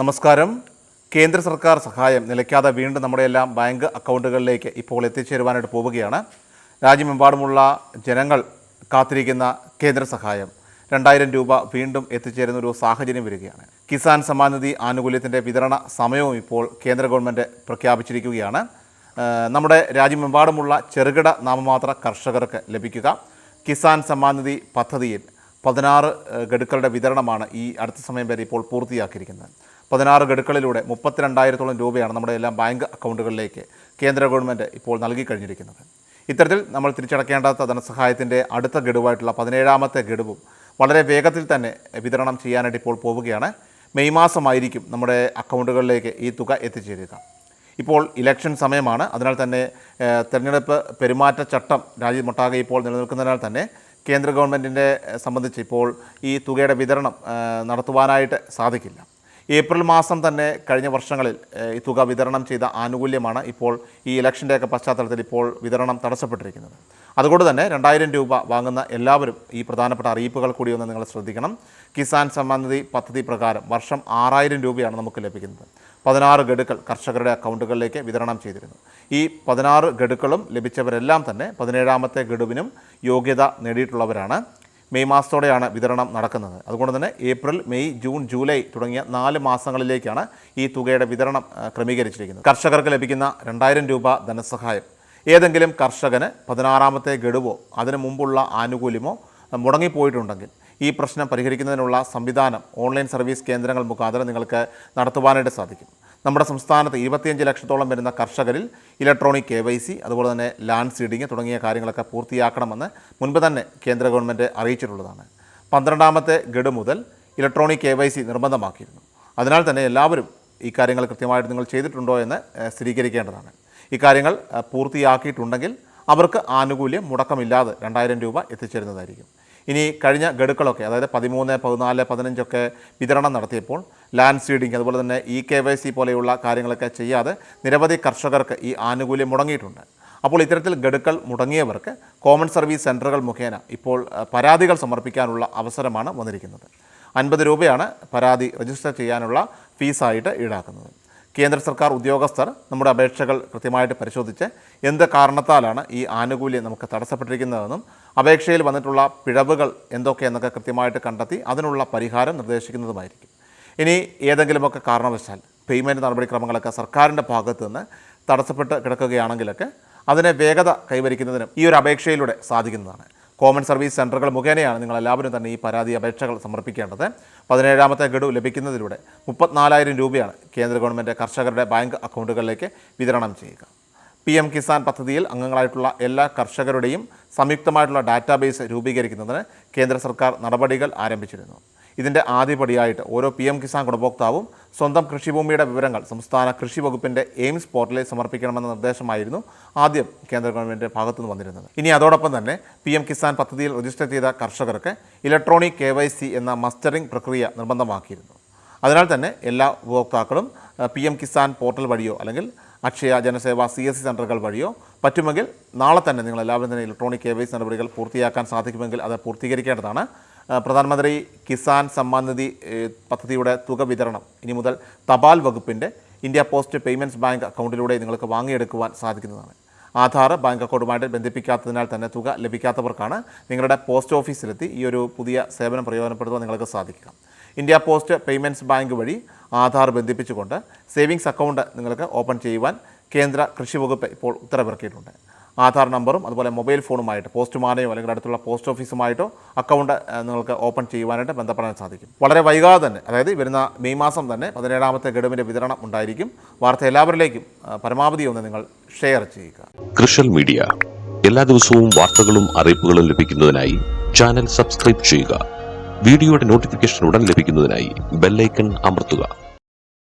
നമസ്കാരം. കേന്ദ്ര സർക്കാർ സഹായം നിലയ്ക്കാതെ വീണ്ടും നമ്മുടെ എല്ലാം ബാങ്ക് അക്കൗണ്ടുകളിലേക്ക് ഇപ്പോൾ എത്തിച്ചേരുവാനായിട്ട് പോവുകയാണ്. രാജ്യമെമ്പാടുമുള്ള ജനങ്ങൾ കാത്തിരിക്കുന്ന കേന്ദ്ര സഹായം. രണ്ടായിരം രൂപ വീണ്ടും എത്തിച്ചേരുന്ന ഒരു സാഹചര്യം വരികയാണ്. കിസാൻ സമാനിധി നിധി ആനുകൂല്യത്തിന്റെ വിതരണ സമയവും ഇപ്പോൾ കേന്ദ്ര ഗവൺമെന്റ് പ്രഖ്യാപിച്ചിരിക്കുകയാണ്. നമ്മുടെ രാജ്യമെമ്പാടുമുള്ള ചെറുകിട നാമമാത്ര കർഷകർക്ക് ലഭിക്കുക. കിസാൻ സമ്മാനിധി പദ്ധതിയിൽ പതിനാറ് ഗഡുക്കളുടെ വിതരണമാണ് ഈ അടുത്ത സമയം വരെ ഇപ്പോൾ പൂർത്തിയാക്കിയിരിക്കുന്നത്. പതിനാറ് ഗഡുക്കളിലൂടെ മുപ്പത്തിരണ്ടായിരത്തോളം രൂപയാണ് നമ്മുടെ എല്ലാ ബാങ്ക് അക്കൗണ്ടുകളിലേക്ക് കേന്ദ്ര ഗവൺമെന്റ് ഇപ്പോൾ നൽകി കഴിഞ്ഞിരിക്കുന്നത്. ഇത്തരത്തിൽ നമ്മൾ തിരിച്ചടക്കേണ്ടാത്ത ധനസഹായത്തിന്റെ അടുത്ത ഗഡുവായിട്ടുള്ള പതിനേഴാമത്തെ ഗഡുവും വളരെ വേഗത്തിൽ തന്നെ വിതരണം ചെയ്യാനായിട്ട് ഇപ്പോൾ പോവുകയാണ്. മെയ് മാസമായിരിക്കും നമ്മുടെ അക്കൗണ്ടുകളിലേക്ക് ഈ തുക എത്തിച്ചേരുക. ഇപ്പോൾ ഇലക്ഷൻ സമയമാണ്. അതിനാൽ തന്നെ തെരഞ്ഞെടുപ്പ് പെരുമാറ്റച്ചട്ടം രാജ്യമൊട്ടാകെ ഇപ്പോൾ നിലനിൽക്കുന്നതിനാൽ തന്നെ കേന്ദ്ര ഗവൺമെന്റിനെ സംബന്ധിച്ച് ഇപ്പോൾ ഈ തുകയുടെ വിതരണം നടത്തുവാനായിട്ട് സാധിക്കില്ല. ഏപ്രിൽ മാസം തന്നെ കഴിഞ്ഞ വർഷങ്ങളിൽ ഈ തുക വിതരണം ചെയ്ത ആനുകൂല്യമാണ് ഇപ്പോൾ ഈ ഇലക്ഷന്റെയൊക്കെ പശ്ചാത്തലത്തിൽ ഇപ്പോൾ വിതരണം തടസ്സപ്പെട്ടിരിക്കുന്നത്. അതുകൊണ്ട് തന്നെ രണ്ടായിരം രൂപ വാങ്ങുന്ന എല്ലാവരും ഈ പ്രധാനപ്പെട്ട അറിയിപ്പുകൾ കൂടി ഒന്ന് നിങ്ങൾ ശ്രദ്ധിക്കണം. കിസാൻ സമ്മാൻ നിധി പദ്ധതി പ്രകാരം വർഷം ആറായിരം രൂപയാണ് നമുക്ക് ലഭിക്കുന്നത്. പതിനാറ് ഗഡുക്കൾ കർഷകരുടെ അക്കൗണ്ടുകളിലേക്ക് വിതരണം ചെയ്തിരുന്നു. ഈ പതിനാറ് ഗഡുക്കളും ലഭിച്ചവരെല്ലാം തന്നെ പതിനേഴാമത്തെ ഗഡുവിനും യോഗ്യത നേടിയിട്ടുള്ളവരാണ്. മെയ് മാസത്തോടെയാണ് വിതരണം നടക്കുന്നത്. അതുകൊണ്ട് തന്നെ ഏപ്രിൽ മെയ് ജൂൺ ജൂലൈ തുടങ്ങിയ നാല് മാസങ്ങളിലേക്കാണ് ഈ തുകയുടെ വിതരണം ക്രമീകരിച്ചിരിക്കുന്നത്. കർഷകർക്ക് ലഭിക്കുന്ന രണ്ടായിരം രൂപ ധനസഹായം. ഏതെങ്കിലും കർഷകന് പതിനാറാമത്തെ ഗഡുവോ അതിനു മുമ്പുള്ള ആനുകൂല്യമോ മുടങ്ങിപ്പോയിട്ടുണ്ടെങ്കിൽ ഈ പ്രശ്നം പരിഹരിക്കുന്നതിനുള്ള സംവിധാനം ഓൺലൈൻ സർവീസ് കേന്ദ്രങ്ങൾ മുഖാന്തരം നിങ്ങൾക്ക് നടത്തുവാനായിട്ട് സാധിക്കും. നമ്മുടെ സംസ്ഥാനത്ത് ഇരുപത്തിയഞ്ച് ലക്ഷത്തോളം വരുന്ന കർഷകരിൽ ഇലക്ട്രോണിക് കെ വൈ സി അതുപോലെ തന്നെ ലാൻഡ് സീഡിങ് തുടങ്ങിയ കാര്യങ്ങളൊക്കെ പൂർത്തിയാക്കണമെന്ന് മുൻപ് തന്നെ കേന്ദ്ര ഗവൺമെന്റ് അറിയിച്ചിട്ടുള്ളതാണ്. പന്ത്രണ്ടാമത്തെ ഗഡു മുതൽ ഇലക്ട്രോണിക് കെ വൈ സി നിർബന്ധമാക്കിയിരുന്നു. അതിനാൽ തന്നെ എല്ലാവരും ഈ കാര്യങ്ങൾ കൃത്യമായിട്ട് നിങ്ങൾ ചെയ്തിട്ടുണ്ടോ എന്ന് സ്ഥിരീകരിക്കേണ്ടതാണ്. ഇക്കാര്യങ്ങൾ കാര്യങ്ങൾ പൂർത്തിയാക്കിയിട്ടുണ്ടെങ്കിൽ അവർക്ക് ആനുകൂല്യം മുടക്കമില്ലാതെ രണ്ടായിരം രൂപ എത്തിച്ചേരുന്നതായിരിക്കും. ഇനി കഴിഞ്ഞ ഗഡുക്കളൊക്കെ അതായത് പതിമൂന്ന് പതിനാല് പതിനഞ്ചൊക്കെ വിതരണം നടത്തിയപ്പോൾ ലാൻഡ് സീഡിങ് അതുപോലെ തന്നെ ഇ കെ വൈ സി പോലെയുള്ള കാര്യങ്ങളൊക്കെ ചെയ്യാതെ നിരവധി കർഷകർക്ക് ഈ ആനുകൂല്യം മുടങ്ങിയിട്ടുണ്ട്. അപ്പോൾ ഇത്തരത്തിൽ ഗഡുക്കൾ മുടങ്ങിയവർക്ക് കോമൺ സർവീസ് സെന്ററുകൾ മുഖേന ഇപ്പോൾ പരാതികൾ സമർപ്പിക്കാനുള്ള അവസരമാണ് വന്നിരിക്കുന്നത്. അൻപത് രൂപയാണ് പരാതി രജിസ്റ്റർ ചെയ്യാനുള്ള ഫീസായിട്ട് ഈടാക്കുന്നത്. കേന്ദ്ര സർക്കാർ ഉദ്യോഗസ്ഥർ നമ്മുടെ അപേക്ഷകൾ കൃത്യമായിട്ട് പരിശോധിച്ച് എന്ത് കാരണത്താലാണ് ഈ ആനുകൂല്യം നമുക്ക് തടസ്സപ്പെട്ടിരിക്കുന്നതെന്നും അപേക്ഷയിൽ വന്നിട്ടുള്ള പിഴവുകൾ എന്തൊക്കെയെന്നൊക്കെ കൃത്യമായിട്ട് കണ്ടെത്തി അതിനുള്ള പരിഹാരം നിർദ്ദേശിക്കുന്നതുമായിരിക്കും. ഇനി ഏതെങ്കിലുമൊക്കെ കാരണവശാൽ പേയ്മെന്റ് നടപടിക്രമങ്ങളൊക്കെ സർക്കാരിന്റെ ഭാഗത്തു നിന്ന് തടസ്സപ്പെട്ട് കിടക്കുകയാണെങ്കിലൊക്കെ അതിനെ വേഗത കൈവരിക്കുന്നതിനും ഈ ഒരു അപേക്ഷയിലൂടെ സാധിക്കുന്നതാണ്. കോമൺ സർവീസ് സെന്ററുകൾ മുഖേനയാണ് നിങ്ങൾ എല്ലാവരും തന്നെ ഈ പരാതി അപേക്ഷകൾ സമർപ്പിക്കേണ്ടത്. പതിനേഴാമത്തെ ഗഡു ലഭിക്കുന്നതിലൂടെ മുപ്പത്തിനാലായിരം രൂപയാണ് കേന്ദ്ര ഗവൺമെന്റ് കർഷകരുടെ ബാങ്ക് അക്കൗണ്ടുകളിലേക്ക് വിതരണം ചെയ്യുക. പി എം കിസാൻ പദ്ധതിയിൽ അംഗങ്ങളായിട്ടുള്ള എല്ലാ കർഷകരുടെയും സംയുക്തമായിട്ടുള്ള ഡാറ്റാബേസ് രൂപീകരിക്കുന്നതിന് കേന്ദ്ര സർക്കാർ നടപടികൾ ആരംഭിച്ചിരുന്നു. ഇതിന്റെ ആദ്യപടിയായിട്ട് ഓരോ പി എം കിസാൻ ഗുണഭോക്താവും സ്വന്തം കൃഷിഭൂമിയുടെ വിവരങ്ങൾ സംസ്ഥാന കൃഷി വകുപ്പിന്റെ എയിംസ് പോർട്ടലിൽ സമർപ്പിക്കണമെന്ന നിർദ്ദേശമായിരുന്നു ആദ്യം കേന്ദ്ര ഗവൺമെന്റ് ഭാഗത്തുനിന്ന് വന്നിരുന്നത്. ഇനി അതോടൊപ്പം തന്നെ പി എം കിസാൻ പദ്ധതിയിൽ രജിസ്റ്റർ ചെയ്ത കർഷകർക്ക് ഇലക്ട്രോണിക് കെ എന്ന മസ്റ്ററിംഗ് പ്രക്രിയ നിർബന്ധമാക്കിയിരുന്നു. അതിനാൽ തന്നെ എല്ലാ ഉപഭോക്താക്കളും പി എം കിസാൻ പോർട്ടൽ വഴിയോ അല്ലെങ്കിൽ Akshaya Janaseva C S C സെന്ററുകൾ വഴിയോ പറ്റുമെങ്കിൽ നാളെ തന്നെ നിങ്ങൾ എല്ലാവരും തന്നെ ഇലക്ട്രോണിക് കെ വൈ സി നടപടികൾ പൂർത്തിയാക്കാൻ സാധിക്കുമെങ്കിൽ അത് പൂർത്തീകരിക്കേണ്ടതാണ്. പ്രധാനമന്ത്രി കിസാൻ സമ്മാൻ നിധി പദ്ധതിയുടെ തുക വിതരണം ഇനി മുതൽ തപാൽ വകുപ്പിന്റെ ഇന്ത്യ പോസ്റ്റ് പേയ്മെന്റ്സ് ബാങ്ക് അക്കൗണ്ടിലൂടെ നിങ്ങൾക്ക് വാങ്ങിയെടുക്കുവാൻ സാധിക്കുന്നതാണ്. ആധാർ ബാങ്ക് അക്കൗണ്ടുമായിട്ട് ബന്ധിപ്പിക്കാത്തതിനാൽ തന്നെ തുക ലഭിക്കാത്തവർക്കാണ് നിങ്ങളുടെ പോസ്റ്റ് ഓഫീസിലെത്തി ഈ ഒരു പുതിയ സേവനം പ്രയോജനപ്പെടുത്താൻ നിങ്ങൾക്ക് സാധിക്കുക. ഇന്ത്യ പോസ്റ്റ് പേയ്മെന്റ്സ് ബാങ്ക് വഴി ആധാർ ബന്ധിപ്പിച്ചുകൊണ്ട് സേവിങ്സ് അക്കൗണ്ട് നിങ്ങൾക്ക് ഓപ്പൺ ചെയ്യുവാൻ കേന്ദ്ര കൃഷി വകുപ്പ് ഇപ്പോൾ ഉത്തരവിറക്കിയിട്ടുണ്ട്. ആധാർ നമ്പറും അതുപോലെ മൊബൈൽ ഫോണുമായിട്ട് പോസ്റ്റുമാനെയോ അല്ലെങ്കിൽ അടുത്തുള്ള പോസ്റ്റ് ഓഫീസുമായിട്ടോ അക്കൗണ്ട് നിങ്ങൾക്ക് ഓപ്പൺ ചെയ്യുവാനായിട്ട് ബന്ധപ്പെടാൻ സാധിക്കും. വളരെ വൈകാതെ തന്നെ അതായത് വരുന്ന മെയ് മാസം തന്നെ പതിനേഴാമത്തെ ഗഡുവിന്റെ വിതരണം ഉണ്ടായിരിക്കും. വാർത്ത എല്ലാവരിലേക്കും പരമാവധി ഒന്ന് നിങ്ങൾ ഷെയർ ചെയ്യുക. കൃഷൽ മീഡിയ എല്ലാ ദിവസവും വാർത്തകളും അറിയിപ്പുകളും ലഭിക്കുന്നതിനായി ചാനൽ സബ്സ്ക്രൈബ് ചെയ്യുക. വീഡിയോയുടെ നോട്ടിഫിക്കേഷൻ ഉടൻ ലഭിക്കുന്നതിനായി ബെല്ലൈക്കൺ അമർത്തുക.